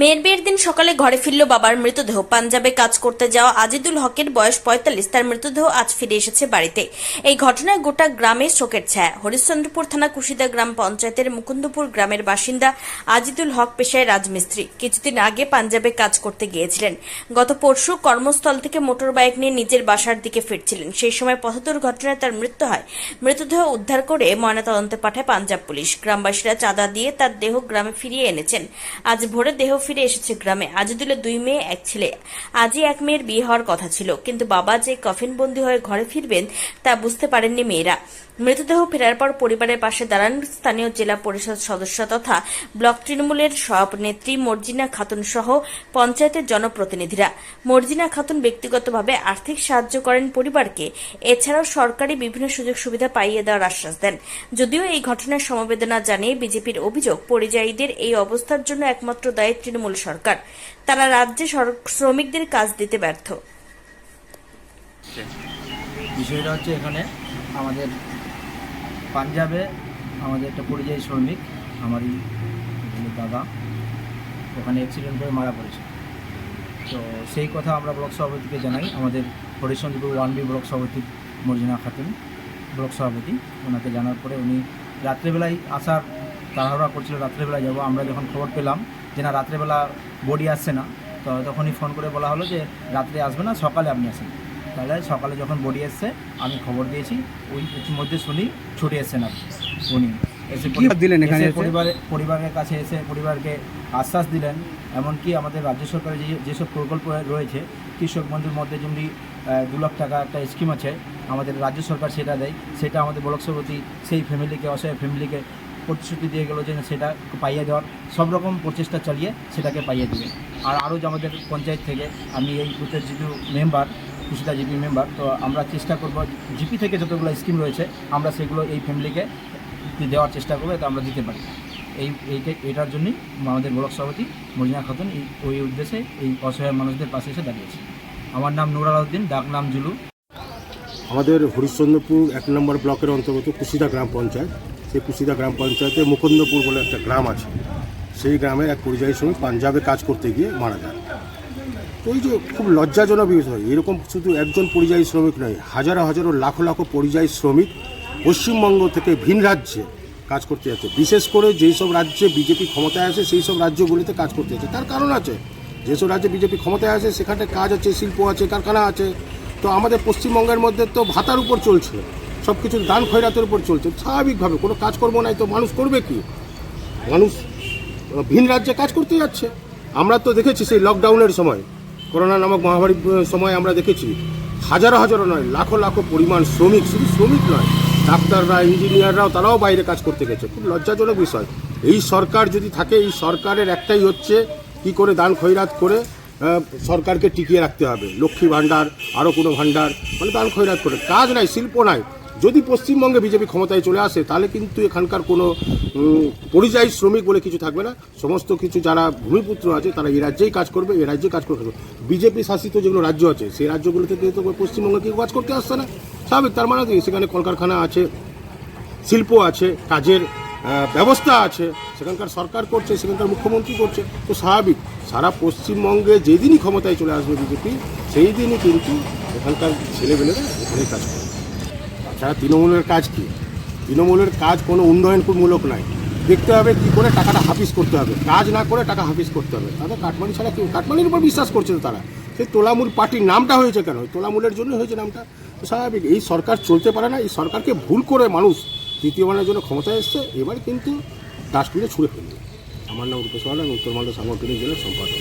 মেয়ের বিয়ের দিন সকালে ঘরে ফিরল বাবার মৃতদেহ। পাঞ্জাবে কাজ করতে যাওয়া আজিদুল হকের বয়স পঁয়তাল্লিশ, তার মৃতদেহ আজ ফিরে এসেছে বাড়িতে। এই ঘটনায় গোটা গ্রামে শোকের ছায়া। হরিশ্চন্দ্রপুর থানা কুশিদা গ্রাম পঞ্চায়েতের মুকুন্দপুর গ্রামের বাসিন্দা আজিদুল হক পেশায় রাজমিস্ত্রি। কিছুদিন আগে পাঞ্জাবে কাজ করতে গিয়েছিলেন। গত পরশু কর্মস্থল থেকে মোটর বাইক নিয়ে নিজের বাসার দিকে ফিরছিলেন। সেই সময় পথ দুর্ঘটনায় তার মৃত্যু হয়। মৃতদেহ উদ্ধার করে ময়নাতদন্তে পাঠায় পাঞ্জাব পুলিশ। গ্রামবাসীরা চাঁদা দিয়ে তার দেহ গ্রামে ফিরিয়ে এনেছেন। আজ ভোরে দেহ ফিরে এসেছে গ্রামে। আজিদুলের দুই মেয়ে, এক ছেলে। আজই এক মেয়ের বিয়ে হওয়ার কথা ছিল, কিন্তু বাবা যে কফিনবন্দি হয়ে ঘরে ফিরবেন, তা বুঝতে পারেননি মেয়েরা। মৃতদেহ ফেরার পর পরিবারের পাশে দাঁড়ান স্থানীয় জেলা পরিষদ সদস্য তথা ব্লক তৃণমূলের সভানেত্রী মর্জিনা খাতুন সহ পঞ্চায়েতের জনপ্রতিনিধিরা। মর্জিনা খাতুন ব্যক্তিগতভাবে আর্থিক সাহায্য করেন পরিবারকে, এছাড়াও সরকারি বিভিন্ন সুযোগ সুবিধা পাইয়ে দেওয়ার আশ্বাস দেন। যদিও এই ঘটনার সমবেদনা জানিয়ে বিজেপির অভিযোগ, পরিযায়ীদের এই অবস্থার জন্য একমাত্র দায়ী সরকার। তারা রাজ্যে শ্রমিকদের কাজ দিতে ব্যর্থ। বিষয়টা হচ্ছে এখানে আমাদের পাঞ্জাবে আমাদের একটা পরিযায়ী শ্রমিক, আমারই দাদা, ওখানে অ্যাক্সিডেন্ট করে মারা পড়েছে। তো সেই কথা আমরা ব্লক সভাপতিকে জানাই। আমাদের হরিশ্চন্দ্রপুর ওয়ান বি ব্লক সভাপতি মর্জিনা খাতুন, ব্লক সভাপতি। ওনাকে জানার পরে উনি রাত্রেবেলায় আসার তাড়াহুড়া করছিল, রাত্রেবেলায় যাব। আমরা যখন খবর পেলাম যে না রাত্রেবেলা বডি আসছে না তো তখনই ফোন করে বলা হলো যে রাত্রে আসবে না সকালে আপনি আসেন। তাহলে সকালে যখন বডি এসছে আমি খবর দিয়েছি ওই মধ্যে শুনি ছুটে এসছেন আপনি উনি। এসে দিলেন এখানে? পরিবারে পরিবারের কাছে এসে পরিবারকে আশ্বাস দিলেন এমনকি আমাদের রাজ্য সরকারের যে যেসব প্রকল্প রয়েছে কৃষক বন্ধুর মধ্যে যেমনি দু লাখ টাকা একটা স্কিম আছে আমাদের রাজ্য সরকার সেটা দেয় সেটা আমাদের ব্লক সভাপতি সেই ফ্যামিলিকে অসহায় ফ্যামিলিকে প্রতিশ্রুতি দিয়ে গেলো যে সেটা পাইয়ে দেওয়ার। সব রকম প্রচেষ্টা চালিয়ে সেটাকে পাইয়ে দেবে। আর আরও যে আমাদের পঞ্চায়েত থেকে, আমি এই বুথের যেহেতু মেম্বার, কুশিদা জিপি মেম্বার, তো আমরা চেষ্টা করব জিপি থেকে যতগুলো স্কিম রয়েছে, আমরা সেগুলো এই ফ্যামিলিকে দেওয়ার চেষ্টা করব যাতে আমরা দিতে পারি। এই এটার জন্যই আমাদের ব্লক সভাপতি মরিনা খাতুন এই, ওই উদ্দেশ্যে এই অসহায় মানুষদের পাশে এসে দাঁড়িয়েছে। আমার নাম নুর আলাউদ্দিন, ডাক নাম জুলু। আমাদের হরিশ্চন্দ্রপুর এক নম্বর ব্লকের অন্তর্গত কুশিদা গ্রাম পঞ্চায়েত। সেই কুশিদা গ্রাম পঞ্চায়েতে মুকুন্দপুর বলে একটা গ্রাম আছে। সেই গ্রামের এক পরিযায়ী শ্রমিক পাঞ্জাবে কাজ করতে গিয়ে মারা যান। তো এই যে খুব লজ্জাজনক বিষয়, এরকম শুধু একজন পরিযায়ী শ্রমিক নয়, হাজারো হাজারো লাখো লাখো পরিযায়ী শ্রমিক পশ্চিমবঙ্গ থেকে ভিন রাজ্যে কাজ করতে যাচ্ছে। বিশেষ করে যেই সব রাজ্যে বিজেপি ক্ষমতায় আছে সেই সব রাজ্যগুলিতে কাজ করতে যাচ্ছে। তার কারণ আছে, যেসব রাজ্যে বিজেপি ক্ষমতায় আছে সেখানে কাজ আছে, শিল্প আছে, কারখানা আছে। তো আমাদের পশ্চিমবঙ্গের মধ্যে তো ভাতার উপর চলছে সব কিছু দান খয়রাতের উপর চলছে। স্বাভাবিকভাবে কোনো কাজকর্ম নাই, তো মানুষ করবে কি? মানুষ ভিন রাজ্যে কাজ করতে যাচ্ছে। আমরা তো দেখেছি সেই লকডাউনের সময়। করোনা নামক মহামারীর সময় আমরা দেখেছি। হাজারো হাজারো নয়, লাখো লাখো পরিমাণ শ্রমিক, শুধু শ্রমিক নয়, ডাক্তাররা ইঞ্জিনিয়াররাও তারাও বাইরে কাজ করতে গেছে। খুব লজ্জাজনক বিষয়। এই সরকার যদি থাকে, এই সরকারের একটাই হচ্ছে কি করে দান খয়রাত করে সরকারকে টিকিয়ে রাখতে হবে। লক্ষ্মী ভাণ্ডার আরও কোনো ভাণ্ডার মানে দান খয়রাত করে। কাজ নাই, শিল্প নাই। যদি পশ্চিমবঙ্গে বিজেপি ক্ষমতায় চলে আসে, তাহলে কিন্তু এখানকার কোনো পরিযায়ী শ্রমিক বলে কিছু থাকবে না। সমস্ত কিছু যারা ভূমিপুত্র আছে, তারা এই রাজ্যেই কাজ করবে এই রাজ্যে কাজ করবে। বিজেপি শাসিত যেগুলো রাজ্য আছে, সেই রাজ্যগুলো থেকে তো পশ্চিমবঙ্গে কেউ কাজ করতে আসছে না। স্বাভাবিক, তার মানে সেখানে কলকারখানা আছে, শিল্প আছে, কাজের ব্যবস্থা আছে, সেখানকার সরকার করছে, সেখানকার মুখ্যমন্ত্রী করছে। তো স্বাভাবিক, সারা পশ্চিমবঙ্গে যেদিনই ক্ষমতায় চলে আসবে বিজেপি সেই দিনই কিন্তু এখানকার ছেলেমেয়েরা এখানেই কাজ করবে। তাছাড়া তৃণমূলের কাজ কি? তৃণমূলের কাজ কোনো উন্নয়নমূলক নয়। দেখতে হবে কি করে টাকাটা হাফিস করতে হবে। কাজ না করে টাকা হাফিস করতে হবে। তাদের কাটমানি ছাড়া কেউ কাটমানির উপর বিশ্বাস করছে তারা। সেই তোলামূল পার্টির নামটা হয়েছে কেন? তোলামূলের জন্য হয়েছে নামটা। স্বাভাবিক, এই সরকার চলতে পারে না। এই সরকারকে ভুল করে মানুষ তৃতীয়বারের জন্য ক্ষমতায় এসছে। এবার কিন্তু ডাস্টবিনে ছুঁড়ে ফেলবে। আমার নাম রূপেশ আমি উত্তর মালদা সাংগঠনিক জেলার সম্পাদক।